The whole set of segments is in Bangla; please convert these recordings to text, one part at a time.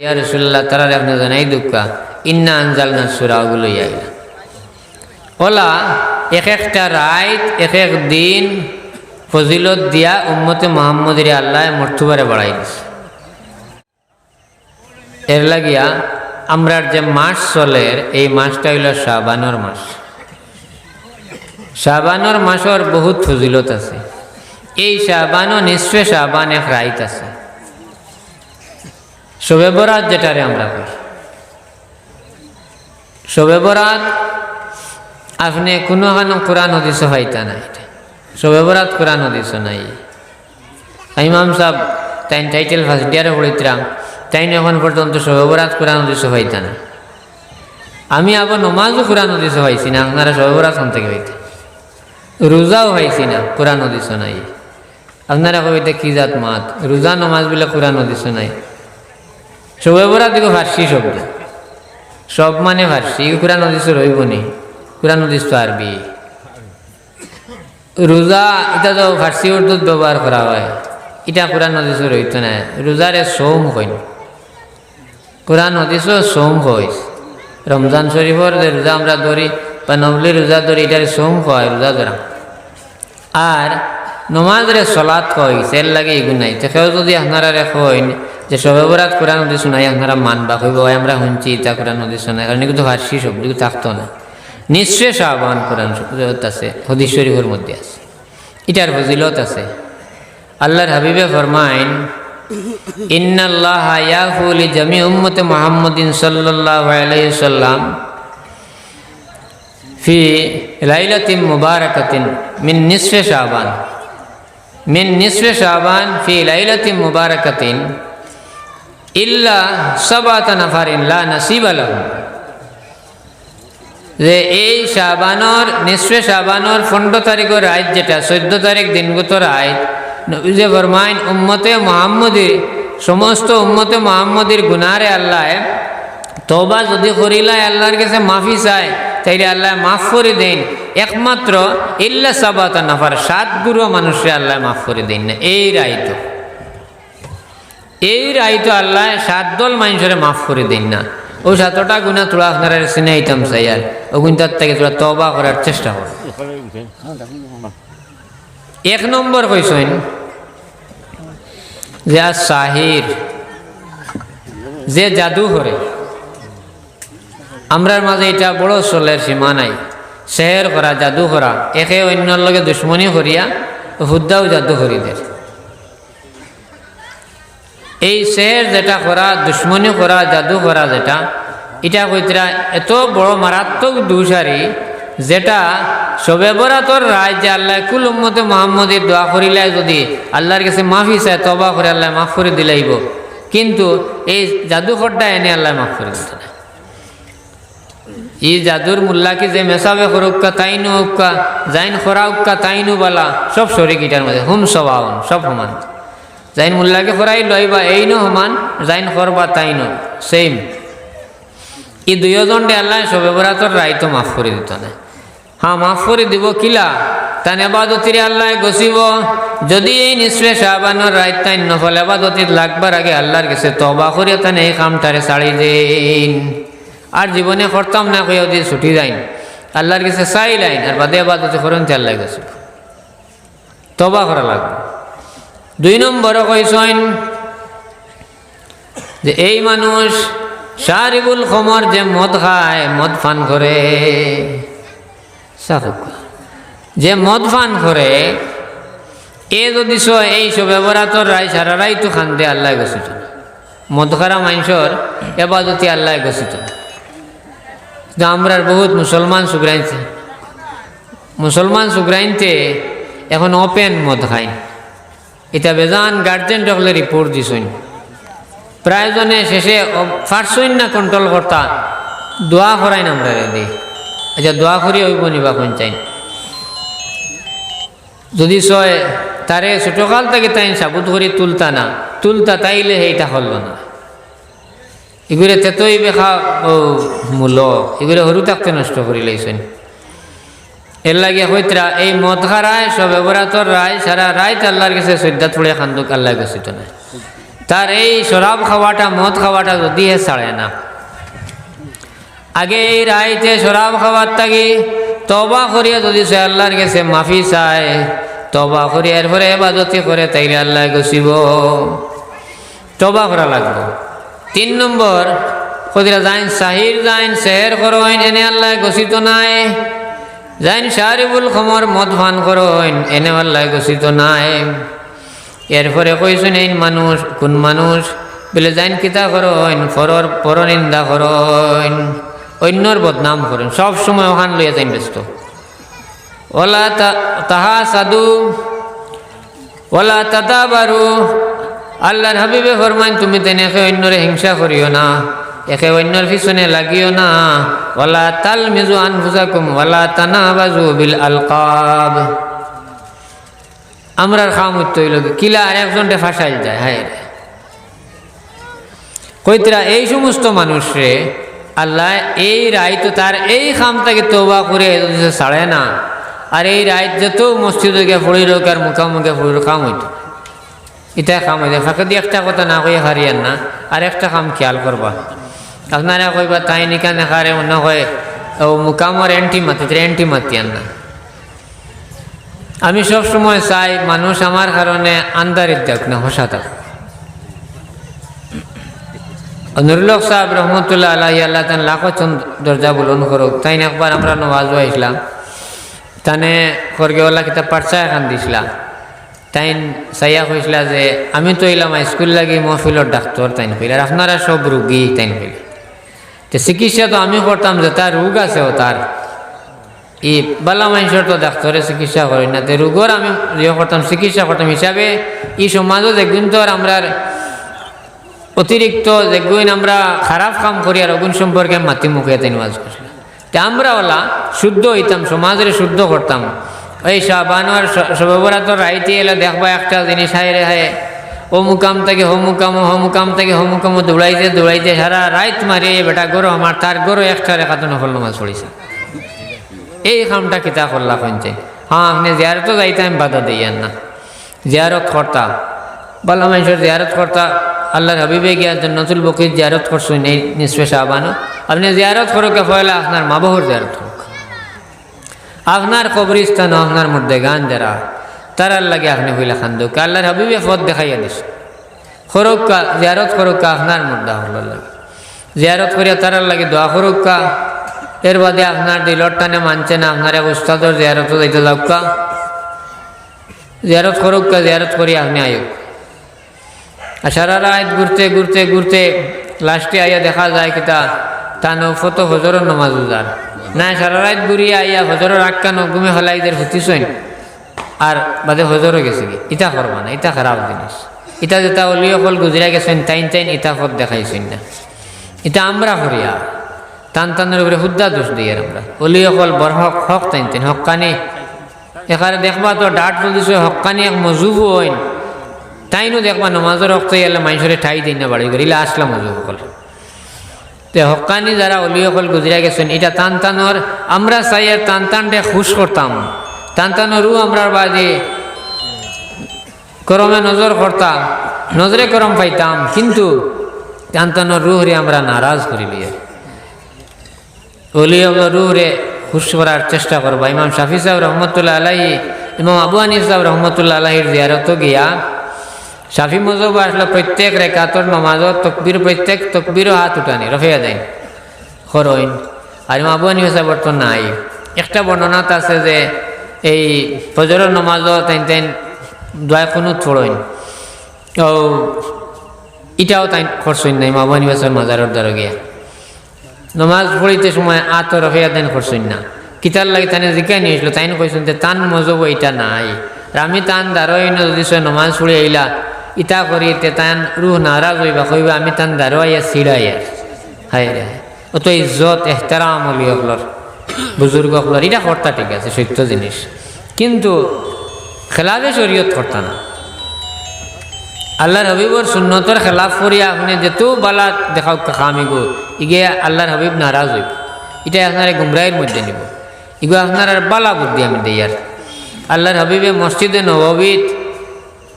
ইয়া রসুল্লাহ তারা জানাই দুঃখা ইন্না আনজাল না সুরাগুলো ওলা, এক একটা রাইত, এক এক দিন ফজিলত দিয়া উম্মতে মোহাম্মদের আল্লাহ মর্তুবারে বাড়াই দিছে। এর লাগিয়া আমরার যে মাস চলের, এই মাসটা হইল শাবানোর মাস। শাবানোর মাসের বহুত ফজিলত আছে। এই শাবানও নিশ্চয় শাবান এক রাইত আছে। শবে বরাত যেটারে আমরা কই শবে বরাত আপনি কোনো খানো কোরআন হদিস হইতা না এটা। শবে বরাত কোরআন হদিস নাই। ইমাম সাহেব তাই টাইটেল ফার্স্ট ইয়ারে পড়িতাম তাই এখন পর্যন্ত শবে বরাত কোরআন হদিস হইতা না। আমি আবার নমাজও কোরআন হদিস হয়েছি না, আপনারা শবে বরাত থেকে হইতে? রোজাও হয়েছি না, কোরআন হদিস নাই। আপনারা কবিতা কি জাত মাত? রোজা, নমাজ বলে কোরআন হদিস নাই। শবে বরাত দিকে ফার্সি শব্দ। সব মানে ফার্সি কোরআন হদিস রইব নি। কোরআন হদিস তো আরবি। রোজা, এটা তো ফার্সি উর্দুত ব্যবহার করা হয়। এটা কোরআন হদিস রইত না। রোজারে সোম কইন কোরআন হদিসও সোম কইস রমজান শরীফর যে রোজা আমরা ধরি বা নবলি রোজা ধরি, এটার সোম কয় রোজা ধরা। আর নমাজরে সলাৎ কইস এর লাগে এগুন নাই। তো কেউ যদি আপনারা কইন যে সবে বরাত কোরআন নদী শোনাই, আপনারা মানবা "ওই আমরা শুনছি ইতা কোরআন নদী শোনাই, কারণ এগুলো ফার্সি শব্দ এগুলো থাকতো না। নিশ্চয় সাহবান কোরআন আছে, হদিস শরীফের মধ্যে আছে। এটার ফজিলত আছে। আল্লাহর হাবিবে ফরমাইন, ইন্নাল্লাহ ইয়াহু জামি উম্মতে মুহাম্মাদিন সাল্লাল্লাহু আলাইহি সাল্লাম ফি লাইলাতিন মুবারাকাতিন মিন নিসফে শাবান মিন নিসফে শাবান ফি লাইলাতিন মুবারাকাতিন ইল্লা সাবাতা নাফারিন, লা নাসিবা লাহুম যে এই শাবানর নিশ্চয় শাবানর পনেরো তারিখের রাত যেটা, চোদ্দ তারিখ দিনগত রাত, নবীজে ফরমাইন উম্মতে মোহাম্মদের, সমস্ত উম্মতে মোহাম্মদের গুনারে আল্লাহ তবা যদি করিলাই আল্লাহর কাছে মাফি চায়, তাইলে আল্লাহ মাফ করে দেন। একমাত্র ইল্লা সাবাতা নাফার, সাত গুরু মানুষে আল্লাহ মাফ করে দেন। না এই রায়তো। এই রায়তো আল্লাহ সাত দল মানুষের মাফ করে দেন না। ও সাতটা গুণা তোরা আপনারা চিনাইতাম চাই আর। ও গুণটার থেকে তোরা তবা করার চেষ্টা কর। এক নম্বর কইসেন যে আর সাহির, যে জাদু করে। আমরার মাঝে এটা বড় চলের সীমা নাই। শেহের করা জাদু করা, একে অন্যর লগে দুশ্মনী করিয়া হুদ্দাও জাদু করি দেয় এই শের যেটা করা দুশ্মনী করা জাদু করা যেটা, এটা কইতরা এত বড় মারাত্মক দুসারি যেটা সবে বরাতর রায় যে আল্লাহ কুল উম্মতে মোহাম্মদের দোয়া করিলাই যদি আল্লাহর কাছে মাফি চায় তবা করে আল্লাহ মাফ করে দিলাইব কিন্তু এই জাদুঘরটা এনে আল্লাহ মাফ করে দিতে না ই জাদুর মুল্লাকে যে মেসাবে খরুক্কা তাইনু উক্কা জাইন খরা উক্কা তাইনু বালা, সব শরিক ইটার মধ্যে, হুম সবাউন সব সমান। জাইন মুল্লাকে খরাই লইবা, এই নো সমান জাইন খরবা তাইন সেম ই দুইজনটে আল্লাহ সবে বরাতর রায় তো মাফ করে দিত না। হ্যাঁ মাফ করে দিব কিলা? তান এবাদতিরে আল্লাহ গছিব যদি এই নিশ্চয় শাহবানোর রায় তাই নফল এবাদতির লাগবার আগে আল্লাহর কাছে তবা করে তান এই কামটারে ছাড়ি দিন। আর জীবনে করতাম না কই দিয়ে ছুটি যাইন। আল্লাহর কাছে চাই লাইন, আর বাদে এবাদতি করেন তে আল্লাহ গেছে তবা করা লাগবে। দুই নম্বরও কইসইন যে এই মানুষ সারিবুল খমর যে মদ খায়, মদ ফান করে। যে মদ ফান করে, এ যদি এই সব ব্যবহার রায় সারা রাই তো খান দে, আল্লাহ গছিত মদ খারা মানুষের এবাদতি আল্লাহ গছিত আমরার বহুত মুসলমান সুগ্রাইনতে মুসলমান সুগ্রাইনতে এখন ওপেন মদ খায়। এটা বেজান গার্জেন সকলে রিপোর্ট দিছইন। প্রায়জনে শেষে ফারসইন না কন্ট্রোল কর্তা দোয়া করাইন আমরা রেদি আচ্ছা দোয়া করি হইব নিবা কোন চাইন। যদি সয় তারে ছোটকাল থেকে তাই সাবুত করে তুলতা না, তুলতা তাইলে সেইটা হল না। এগুলো তেতই বেখা মূল এগুলো সরু থাকতে নষ্ট করি লাইছেন এর লাগে হইতরা এই মদ খারায়, সব ব্যবহার রায় সারা রায় আল্লাহর কাছে শ্রদ্ধা থুড়ে খান্দুক, আল্লাহ গেছিত না তার এই শরাব খাওয়াটা, মদ খাওয়াটা যদি হে ছাড়ে না। আগে এই রাইতে শরাব খাওয়ার থাকি তবা করিয়া যদি সে আল্লাহর গেছে মাফি চায় তবা করি এরপরে এবাদতি করে তাইলে আল্লাহ গছিব তবা করা লাগবে। তিন নম্বর কদিরা যাইন সাহির যাইন সেহের করইন এনে আল্লাহ গছিত নাই। যাইন শাহরিবুল খমর মদ ফান করইন এনে আল্লাহ গছিত নাই। এরপরে কইছেন, এই মানুষ, কোন মানুষ? বলে, যাইন কিতা করইন পরর, পরনিন্দা করইন অন্যর বদনাম করেন, সব সময় ওখান লইয়া যাইন ব্যস্ত। ওলা তাহা সাধু, ওলা তাতা বারু আল্লাহর হাবিবে ফরমান তুমি তেনেকে অন্যরে হিংসা করিও না। একে অন্যর পিছনে লাগিও না। ওলা তাল মিজু আনফুসাকুম ওলা তানা বাজু বিল আলকাব। আমরার খাম হইল কিলা আর একজনটা ফাঁসাইল যায় হায় কইতরা, এই সমস্ত মানুষরে আল্লাহ এই রায় তো তার এই খামটাকে তৌবা করে ছাড়ে না, আর এই রায় যত মসজিদে গিয়ে ফুড়ি রোক আর মুখামুখে ফুড়ির খাম হইত এটা খাম হইতে ফাঁকে দিয়ে একটা কথা না কইয়া হারিয়ান না, আর একটা খাম খেয়াল করবা। আপনারা কইবা তাই নিকা নেখারে অন্য হয় ও মুকামর এন্টি মাতি এন্টি মাতিয়ান না আমি সব সময় চাই মানুষ আমার কারণে আন্দারিত দেখ না হসা থাক নুরুলক সাহেব রহমতুল্লাহ আল্লাহ আল্লাহ তান লাখো চন্দ দরজা বলুন করুক তাই একবার আমরা নওয়াজ আইসলাম তানে খরগেওয়ালা কিতাব পাঠশা এখান দিছিলাম তাই চাইয়া কইসলা যে আমি তো এলাম স্কুল লাগি মহফিলর ডাক্তার তাইন কইল আর আপনারা সব রুগী তাইন কইল তো চিকিৎসা তো আমি করতাম যে তার রোগ আছে ও তার। ই বালা মানুষের তো ডাক্তারে চিকিৎসা করি না তো রোগর আমি ইয়ে করতাম, চিকিৎসা করতাম হিসাবে ই সমাজও দেখবেন তো আমরা অতিরিক্ত যেগুন আমরা খারাপ কাম করি আর অগুন সম্পর্কে মাতি মুখে তাই নামাজ করছিলাম তা আমরা ওলা শুদ্ধ হইতাম, সমাজের শুদ্ধ করতাম। ওই সাবানোর সবরাতর রাইতে এলে দেখবা একটা জিনিস হায় রে হায় ও মুকাম থেকে হো মুকাম হো মুকাম থেকে হো মুকাম দৌড়াইতে দৌড়াইতে সারা রাইত মারিয়ে বেটা গরো আমার, তার গরো একটা রেখা তো নফল নামাজ পড়েছে। এই কামটা কিতা করলা কইছে হ্যাঁ আপনি জিয়ারতও আমি বাধা দিয়ান না। জিয়ারত করতা। বালা মানুষের জিয়ারত করতা। আল্লাহর হাবিবে গিয়া নতুল বকির জিয়ারত করছুন এই নিসবে সাহবানো আপনি জিয়ারত করোকে পয়লা আপনার মা বাহুর জিয়ারত হোক আপনার কবরিস্তান আপনার মধ্যে গান যারা তারার লাগে আপনি হইলা খান্দুক আল্লাহর হাবিবে পথ দেখাইয়া দিস খরক্কা, জিয়ারত খরক্কা আপনার মধ্যে হল লাগে। জিয়ারত করিয়া তারার লাগে দোয়া খরক্কা। এর বাদে আপনার দিলর টানে মানছে না, আপনার এক উস্তাদর জিয়ারত যাইতে যাওকা জিয়ারত খরক্কা, জিয়ারত করি আপনি আয়ুক আর সারা রাত ঘুরতে ঘুরতে ঘুরতে লাস্টে আইয়া দেখা যায় কিতা তানো ফটো হজরের নমাজ উজার না, সারা রাত ঘুরিয়া আইয়া হজরের আক্কানো ঘুমে হলাইদের হুতিসইন আর বাদে হজরও গেছে কি? ইটা করবা না ইটা খারাপ জিনিস। ইটা যেটা অলিও ফল গুজরা গেছেন, তাইন তাইন ইটা ফল দেখাইছেন না। এটা আমরা করিয়া টান টানের উপরে হুদ্দা দোষ দিয়ে আমরা। অলিও ফল বর হক হক তাইন তাইন, হকানি। এখানে দেখবা তো ডাট চলছে হকানি এক মজুব হইন তাইনও দেখবা নমাজের রক্ত এলে মানুষের ঠাই দিন না বাড়ি করে ইলা আসলাম মজুব কল। তে হকানি যারা অলিও ফল গুজরা গেছেন এটা টান টানোর আমরা চাই আর টান টানটে খুশ করতাম। টান টানোরও আমরা বাদে। করমে নজর করতাম নজরে করম পাইতাম, কিন্তু টান টানোর রুহরে আমরা নারাজ করি লিয়ে। অলি রুহরে খুশ করার চেষ্টা করবা। ইমাম শাফি সাহেব রহমতুল্লাহ আলাহি ইমাম আবু আনিস সাহেব রহমতুল্লাহ আলাহির জিয়ারত গিয়া শাফি মজব আসলে প্রত্যেক রেখাতর নমাজত তকবির, প্রত্যেক তকবিরও হাত উঠানি, রফিয়া দেন, খরইন। আর ইমাম আবু আনিস সাহেব তো নাই। একটা বর্ণনাত আছে যে এই ফজরের নমাজত তাইন তাইন দোয়া কোনো থোড়ইন। ও ইটাও তাই খরচইন নাই ইমাম আবু আনিসের মাজারের দ্বারা গিয়া। নমাজ পড়িতে সময় আত রফিয়া দেন করছেন না। কিতার লাগে তানে জিকাই নিয়েছিল তাই কইছেন যে তান মজব এটা নাই। আমি তান দারোই যদি সে নমাজ পড়ি আইলা ইটা করি তে তান রুহ নারাজ হইবা, কইবা আমি তান দারোয়াইয়া সিড়াইয়া হায় রে অত ইজ্জত, এহতারাম অলি হকলর বুজুর্গ হকলর এটা কর্তা ঠিক আছে, সত্য জিনিস। কিন্তু খেলাফে শরীয়ত করতা না। আল্লাহর হবিবর সুন্নতর খেলাফ করিয়া আপনি যেত বালা দেখাও খামি গো, ইগে আল্লাহর হবিব নারাজ হইব। এটা আপনার গুমরাইয়ের মধ্যে নিব। ইগো আপনার আর বালা বুদ্ধি আমি দেই আর। আল্লাহর হবিবে মসজিদে নববিত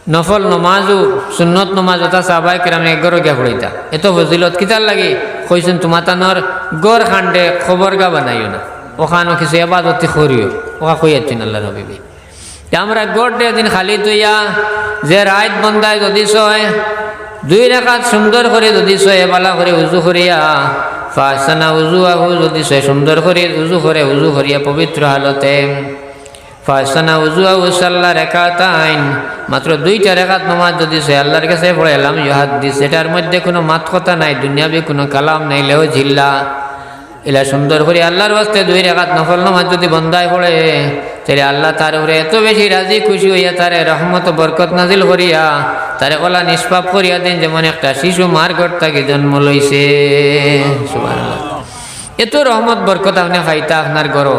নফল নমাজও, সুন্নত নমাজ ওটা সাহবাই কেরাম একগর গিয়া পড়িতা এত ফজিলত কিতার লাগে কইছেন তোমার তানোর গড় খান্ডে খবর গা বানাইও না। ওখানো কিছু এবাদতি করিও। ওখা কইয়াচ্ছেন আল্লাহ রবিবি আমরা ডে দিন খালি তুইয়া যে রাত বন্দায় যদি সয়, দুই রেখাত সুন্দর করে যদি সয় বালা করে উজু করিয়া ফাসানা উজু আহু যদি সয়, সুন্দর করে উজু করে, উজু করিয়া পবিত্র হালতে ফাসানা উজু আহু সাল্লা রেখাত আইন মাত্র দুইটা রেখাত নমাজ যদি সে আল্লাহর কাছে পড়ে এলাম ইহাদ দিস এটার মধ্যে কোনো মাত কথা নাই, দুনিয়াবি কোনো কালাম নাই, লেও ঝিল্লা। এলা সুন্দর করে আল্লাহর বাস্তে দুই রেখাত নফল নমাজ যদি বন্দায় পড়ে, তাহলে আল্লাহ তার উপরে এত বেশি রাজি খুশি হইয়া তারে রহমত বরকত নাজিল করিয়া তারে ওলা নিষ্পাপ করিয়া দিন যেমন একটা শিশু মার ঘর তাকে জন্ম লইছে। এত রহমত, বরকত আপনি খাইতা আপনার গরো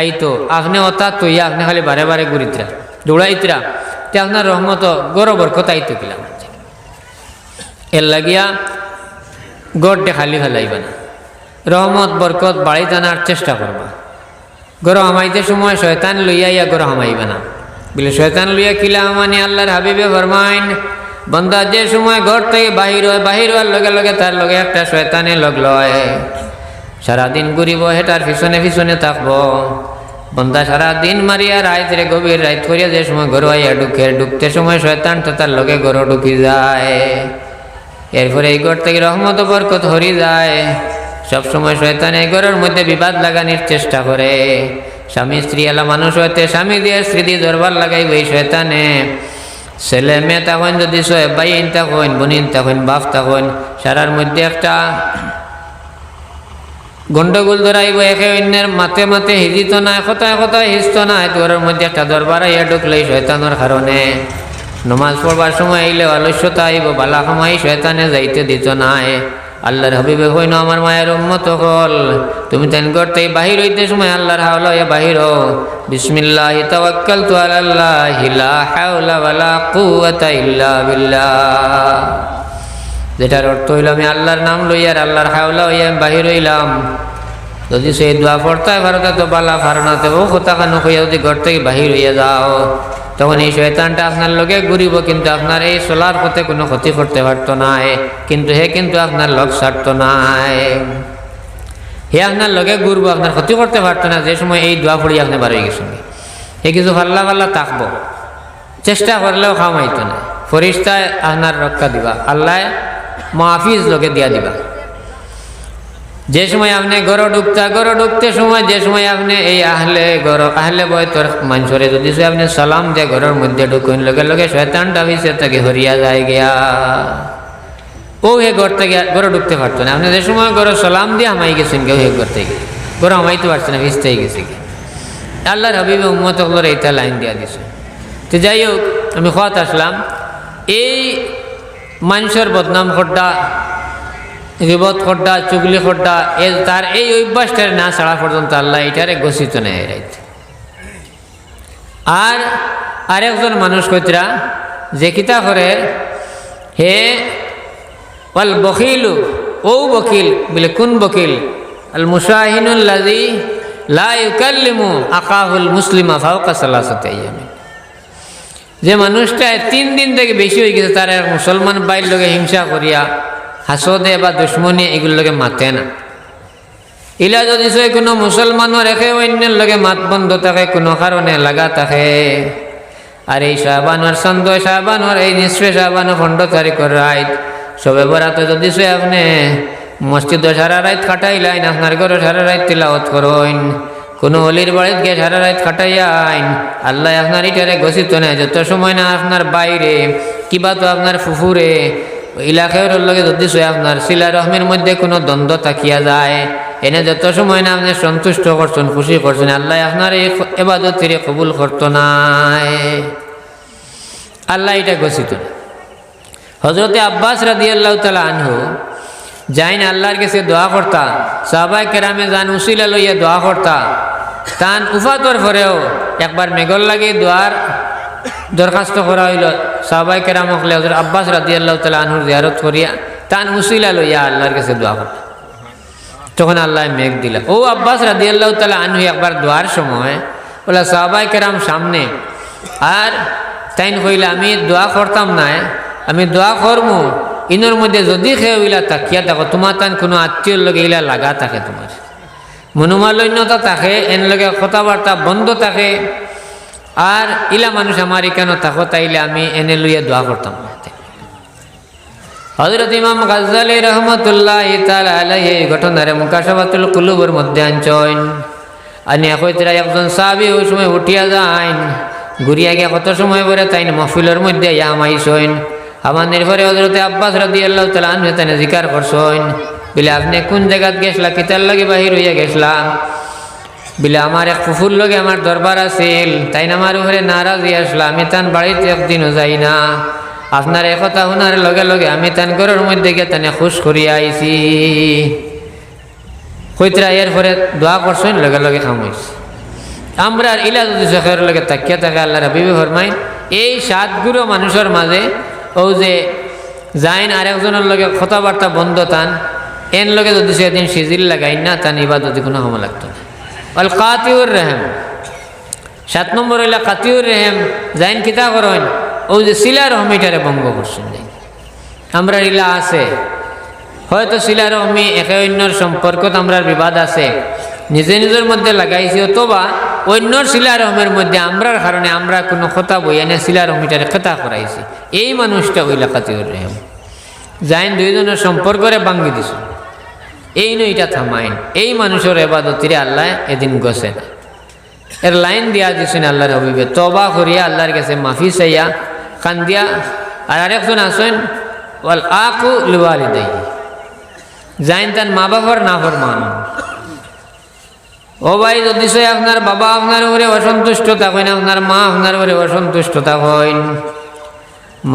আইতো, আপনি অতা তৈয়া, আপনি খালি বারে বারে ঘুরিতরা, দৌড়াইতরা, তে আপনার রহমত গরো বরকত আইতো কিলাম এর লাগিয়া গড়টে খালি ফেলাইবা না। রহমত, বরকত বাড়ি টানার চেষ্টা করবা। গরো হামাইতে সময় শয়তান লইয়া ইয়া গরো হামাইবা না। বলে শয়তান লইয়া কিলা হামানি আল্লাহর হাবিবে ফরমাইন, বন্দা যে সময় ঘর থেকে বাহির হয়, বাহির হওয়ার লগে লগে তার লগে একটা শয়তানে লগ লয়। সারাদিন ঘুরিব, হেটার পিছনে পিছনে থাকব। বন্দা সারা দিন মারিয়া রাইত রে গভীর রাইত করিয়া যে সময় ঘর আইয়া ঢুকে, ঢুকতে সময় শয়তান তো তার লগে ঘর ঢুকি যায়। এরপরে এই ঘর থেকে রহমত বরকত হরি যায়। সব সময় শয়তান এই ঘরের মধ্যে বিবাদ লাগানোর চেষ্টা করে। স্বামী, স্ত্রী এলা মানুষ হইতে স্বামী দিয়ে স্মৃতি দরবার লাগাইব এই শয়তানে। ছেলে, মেয়ে তখন যদি সয় বাইন তখন বনিন তখন, বাপ তখন, সারার মধ্যে একটা গন্ডগোল ধরাইব, একে অন্যের মাতে মাতে হিজিত নাই কথায় কথায় হিজত নাই তোর মধ্যে একটা দরবার আইয়া ঢুকলে শয়তানোর কারণে। নমাজ পড়বার সময় আইলে আলস্যতা আইব, বালা সময় শয়তানে যাইতে দিত নাই আল্লাহর হাবিবে হইন আমার মায়ের উম্মত হল তুমি তেন করতে বাহির হইতে সময় আল্লাহর হাওলা ইয়া বাহির বিসমিল্লাহ তাওয়াক্কালতু আলাল্লাহ, লা হাওলা ওয়ালা কুওয়াতা ইল্লা বিল্লাহ। যেটার অর্থ হইল আমি আল্লাহর নাম লইয়ার আল্লাহর হাওলা হইয়া আমি বাহির হইলাম। যদি সেই দোয়া পড়তায় ভারতে, তো বালা ফারণাতে ও কথা কানো হইয়া যদি ঘর থেকে বাহির হইয়া যাও। তখন এই শয়তানটা আপনার লগে ঘুরিব, কিন্তু আপনার এই সোলার পথে কোনো ক্ষতি করতে পারতো নাই কিন্তু হে কিন্তু আপনার লগ ছাড়তো নাই হে আপনার লগে ঘুরবো, আপনার ক্ষতি করতে পারতো না, যে সময় এই দোয়া পড়ি আপনি বার হয়ে গেছেন। হে কিছু পাল্লা পাল্লা তাকবো, চেষ্টা করলেও খামাইতো না। ফরিস্তায় আপনার রক্ষা দিবা আল্লাহ মাহফিজ লোকে দিয়া দিবা। যে সময় আপনি গড় ঢুকতা গড় ঢুকতে সময় যে সময় আপনি এই আহলে গড় আহলে বয় তোর মানুষরে যদি আপনি সালাম দিয়ে ঘরের মধ্যে ঢুকুন, লগে লগে শয়তানটা হইছে তাকে হরিয়া যায় গিয়া। ও হে ঘর থেকে গড় ঢুকতে পারতো না। আপনি যে সময় গড় সালাম দিয়ে আমাই গেছেন কেউ হে ঘর থেকে। গড় আমাইতে পারছে না, ভিজতেই গেছে কি আল্লাহর হাবিবে উম্মত হলোর এইটা লাইন দিয়া দিছে। তো যাই হোক, আমি খোয়াত আসলাম। এই মানুষের বদনাম খড্ডা গিবত খড্ডা, চুগলি খড্ডা, এ তার এই অভ্যাসটার না ছাড়া পর্যন্ত আল্লাহ এটারে ঘোষিত নেয় রাইত। আর আরেকজন মানুষ কইতরা, যে কিতা করে, হে ওয়াল বকিলু, ও বকিল, বলে কোন বকিল? আল মুসাহিনুল লাজি লা ইউকাল্লিমু আকাহুল মুসলিমা ফাওকা সালাসাতি আইয়ামিন। যে মানুষটা তিন দিন থেকে বেশি হয়ে গেছে, তার মুসলমান বাইর লোকে হিংসা করিয়া হাসদে বা দুশ্মনী এগুলোর লোকে মাতে না। ইলা যদি সে কোনো মুসলমানও রেখে অন্যের লগে মাত বন্ধ থাকে, কোনো কারণে লাগা থাকে। আর এই শাহবানোর সন্দ শাহবানোর এই নিশ্চয় শাহবানো খণ্ড তারিখর রাইত। সবে বরাতে যদি সে আপনি মসজিদ সারা রাত কাটাইলাইন আপনার ঘরে সারা রাত তিলাওয়াত করইন কোনো অলির বাড়িত গিয়ে সারা রাত কাটাইয়া আইন আল্লাহ আপনার ইটারে ঘোষিত নেয় যত সময় না আপনার বাইরে, কিবা তো আপনার ফুফুরে ইলাকার লগে যদি আপনার শিলা রহমের মধ্যে কোনো দ্বন্দ্ব তাকিয়া যায়, এনে যত সময় না আপনি সন্তুষ্ট করছেন, খুশি করছেন, আল্লাহ আপনার এই এবাদত ফিরে কবুল করতো নাই। আল্লাহ এটা ঘোষিত হজরতে আব্বাস রাদি আল্লাহ তালা আনহু যাইন আল্লাহর কাছে দোয়া করতা সাহবাই কেরামে যান উসিলা লইয়া দোয়া করতা, তান উফাতর পরেও একবার মেঘর লাগে দোয়ার দরখাস্ত করা হইল। সাহবাই কেরাম হলে হজর আব্বাস রাদি আল্লাহ তালা আনহুর জিয়ারত করিয়া তান উসিলা লইয়া আল্লাহর কাছে দোয়া করতা। তখন আল্লাহ মেঘ দিলা। ও আব্বাস রাদি আল্লাহ তালা আনহু, একবার দোয়ার সময় বলে সাহবাই কেরাম সামনে, আর তাইন কইলে, আমি দোয়া করতাম না আমি দোয়া করমু। ইনোর মধ্যে যদি খেয়ে ওইলা তাকিয়া থাকো, তোমার তান কোনো আত্মীয়র লগে ইলা লাগা থাকে তোমার। মনোমালন্যতা থাকে, এন লগে কথাবার্তা বন্ধ থাকে। আর ইলা মানুষ আমার এখানে থাকো, তাইলে আমি এনে লইয়া দোয়া করতাম হজরত ইমাম গাজ্জালি রহমতুল্লাহ আলাইহি ঘটনারে মুকাশাবাতুল কুলুবের মধ্যে আনছইন আনি কইতরা একজন সাহাবী ওই সময় উঠিয়া যাইন, ঘুরিয়া গিয়া কত সময় পরে তাইন মহফিলের মধ্যে ইয়া মাইছইন আমাদের পরে হজরতে আব্বাস রাদিয়াল্লাহু তাআলা আনহু তানে জিকার করছইন বলে, আপনি কোন জায়গাত গেছলা কিতার লাগে বাহির হইয়া গেছলা বলে, আমার এক ফুফুর লগে আমার দরবার আছিল। তাই না আমার উপরে নারাজ আসলা? আমি তান বাড়িতে একদিনও যাই না। আপনার একথা শোনার লগে লগে আমি তান ঘরের মধ্যে গিয়ে তানে খুশ করিয়া আইছি। কইতরা এর পরে দোয়া করছেন, লগে লগে খামাইছি। আমরা আর ইলা যদি চোখের লগে তাকিয়া থাকে আল্লাহ রাবিবি ফরমাই এই সাতগুলো মানুষের মাঝে ও যে যাইন আরেকজনের লগে কথাবার্তা বন্ধ তান, এন লগে যদি সেদিন সিজিল লাগাই না, তান ইবাদত কোনো সময় লাগতো না। অল কাতিউর রেহেম সাত নম্বর হইলা কাতিউর রেহেম যাইন কিতা করেন? ও যে শিলা রহমিটারে ভঙ্গ করছেন আমরা ইলা আছে। হয়তো শিলা রহমি একে অন্যর সম্পর্কত আমরা বিবাদ আছে। নিজে নিজের মধ্যে লাগাইছি অথবা অন্যর শিলা রহমের মধ্যে আমরার কারণে আমরা কোনো কথা বই এনে শিলা রহমিটারে কথা করাইছি। এই মানুষটা হইলা কাতিউর রেহেম যাইন দুইজনের সম্পর্করে ভাঙ্গি দিছ। এই নইটা থামাইন। এই মানুষের এবাদতিরে আল্লাহ এদিন গছে না। এর লাইন দিয়া দিছেন আল্লাহর হবিবে তবা করিয়া আল্লাহর কাছে মাফি চাইয়া কান্দিয়া, আর আরেকজন আসেন ওয়াল আকু লুয়ালি দেই যাইন তান মা বাবার না ফরমান ও ভাই, যদি সে আপনার বাবা আপনার উপরে অসন্তুষ্ট থাকেন, আপনার মা আপনার উপরে অসন্তুষ্ট থাকেন,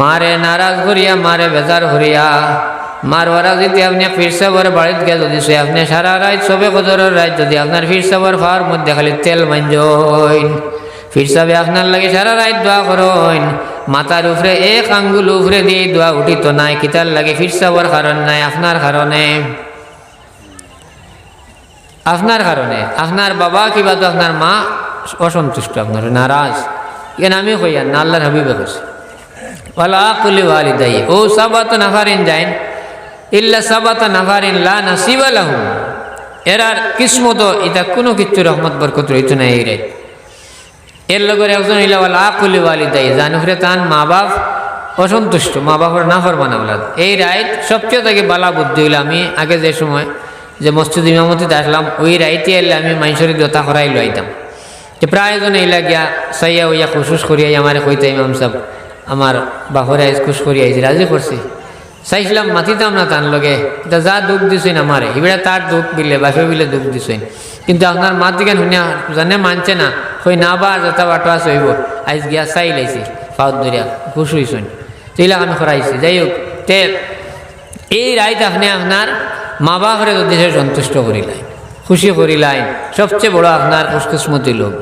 মারে নারাজ করিয়া, মারে বেজার করিয়া মার ওরা যদি আপনি ফিরসাবর বাড়িতে গিয়ে যদি সে আপনি সারা রাত সবে কদরের রাত, যদি আপনার ফিরসাবর খাওয়ার মধ্যে খালি তেল মাঞ্জইন ফিরসাবে আপনার লাগে সারা রাত দোয়া করইন মাথার উপরে এক আঙ্গুল উপরে দিয়ে দোয়া উঠিত নাই কিতার লাগে ফিরসাবর কারণ নাই, আপনার কারণে। আপনার কারণে, আপনার বাবা কিবা তো আপনার মা অসন্তুষ্ট, আপনার নারাজ। কেন আমি কইয়া না, আল্লাহর হাবিবে কইছে। ওয়ালা কুলি ওয়ালিদাই, ও সাবাত নাফারিন যাইন ইল্লা সাবাত নাফারিন লা নাসিবা লাহুম এরার কিসমত, এটা কোনো কিছু রহমত, বরকত রইতো না এই রে। এর লগর একজন ইলা ওয়ালা কুলি ওয়ালিদাই জানুফরে তান মা বাপ অসন্তুষ্ট, মা বাবার না ফরমান আওলাদ। এই রাইত সবচেয়ে থেকে বালা বুদ্ধি হইল। আমি আগে যে সময় যে মসজিদ ইমামতিতে আসলাম, ওই রাইতে এলে আমি মাইসরি দতা করাই লইতাম। যে প্রায়জন এইলা গিয়া সাইয়া ওইয়া খুশুস করিয়াই আমার কইতে ইমাম সাহেব, আমার বাপরে আইজ খুশ করি আইছি, রাজি করছি? চাইছিলাম মাতিতাম না তার লগে। এটা যা দুঃখ দিছেন আমারে এবারে তার দুঃখ বিলে বাপে বিলে দুঃখ দিছেন কিন্তু আপনার মাত দিকে শুনিয়া জানে মানছে না কই না বা যথা বাটো আছে হইব। আইজ গিয়া চাই লাইছি পাউত ধরিয়া খুশ হইছেন সেইলাক আমি করাইছি যাই হোক তে এই রাইত আপনি আপনার মা বাপরে যদি সন্তুষ্ট করিলেন খুশি করিলেন সবচেয়ে বড় আপনার খুশকুসমতি লোক।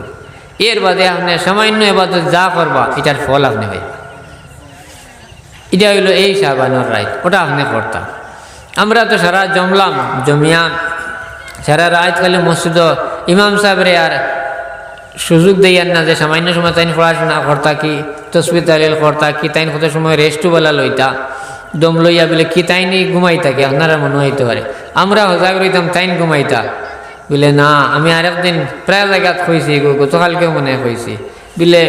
এর বাদে আপনি সামান্য এবাদত যা করবা এটার ফল আপনি পাইবেন এটা হইল এই শাহবানোর রাইত ওটা আপনি করতাম আমরা তো সারা জমলাম জমিয়া সারা রাত খালি মসজিদ, ইমাম সাহেবরে আর সুযোগ দেয়ার না যে সামান্য সময় তাইন পড়াশোনা করতা কি, তসবি তালিল করতা কি, তাইন কত সময় রেস্টও বেলা লইতা। দম লইয়া বলে, কি তাইনি ঘুমাইতা কি? আপনারা মনে হইতে পারে। আমরা সজাগ রইতাম, তাইন ঘুমাইতা? বলে, না, আমি আরেকদিন প্রায় জায়গাত খুঁজছি গতকালকেও মনে হয়েছি বলে